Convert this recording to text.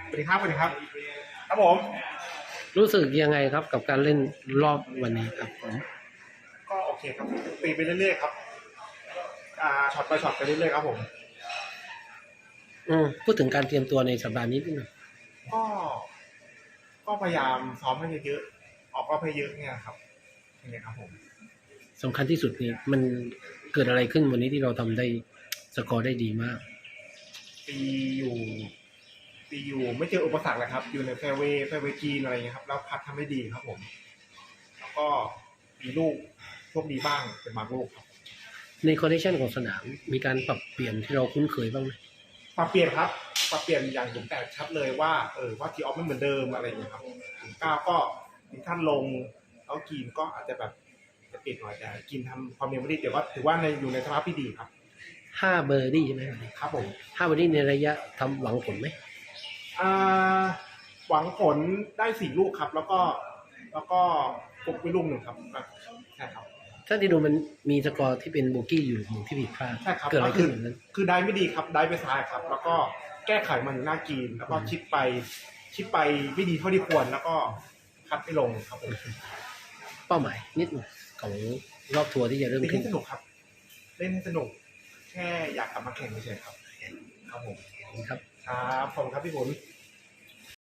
สวัสดีครับสวัสดีครับ ครับผม รู้สึกยังไงครับกับการเล่นรอบวันนี้ครับผมก็โอเคครับตีไปเรื่อยๆครับ อ่าช็อตไปช็อตไปเรื่อยๆครับผม อืมพูดถึงการเตรียมตัวในสัปดาห์นี้นิดหน่อยก็ ก็พยายามซ้อมให้เยอะๆออกรอบให้เยอะเนี่ยครับอย่างเงี้ยครับผม สำคัญที่สุดนี่มันเกิดอะไรขึ้นวันนี้ที่เราทำได้สกอร์ได้ดีมาก ตีอยู่ ตีอยู่ ไม่เจออุปสรรคเลยครับ อยู่ในแฟร์เวย์แฟร์เวย์กรีนอะไรเงี้ยครับ แล้วพัดทำได้ดีครับผม แล้วก็มีลูกโชคดีบ้างเป็นบางลูกครับในคอนดิชันของสนามมีการปรับเปลี่ยนที่เราคุ้นเคยบ้างไหมปรับเปลี่ยนครับปรับเปลี่ยนอย่างถึงแต่ชัดเลยว่าเออว่าทีออฟไม่เหมือนเดิมอะไรอย่างเงี้ยครับถึงก้าวก็ถึงขั้นลงแล้วกีนก็อาจจะแบบจะปิดหน่อยแต่กินทำความเร็วไม่ดีแต่ว่าถือว่าในอยู่ในสภาพที่ดีครับห้าเบอร์ดี้ใช่ไหมวันนี้ครับผมห้าเบอร์ดี้ในระยะทำหวังผลไหม อ่าหวังผลได้สี่ลูกครับ แล้วก็แล้วก็ปลุกไปลูกหนึ่งครับใช่ครับ ถ้าที่ดูมันมีสกอร์ที่เป็นโบกี้อยู่หนึ่งที่ผิดพลาดใช่ครับเกิดอะไรขึ้นแบบนั้นคือได้ไม่ดีครับ ได้ไปซ้ายครับ แล้วก็แก้ไขมันหน้ากีน แล้วก็ชิดไปชิดไปไม่ดีเท่าที่ควร แล้วก็คัดไม่ลงครับผมเป้าหมายนิดหน่อยของรอบทัวร์ที่จะเริ่มเล่นขึ้นให้สนุกครับ เล่นให้สนุก แค่อยากกลับมาแข่งเฉยๆครับ ครับผมครับ ครับผมครับพี่ฝน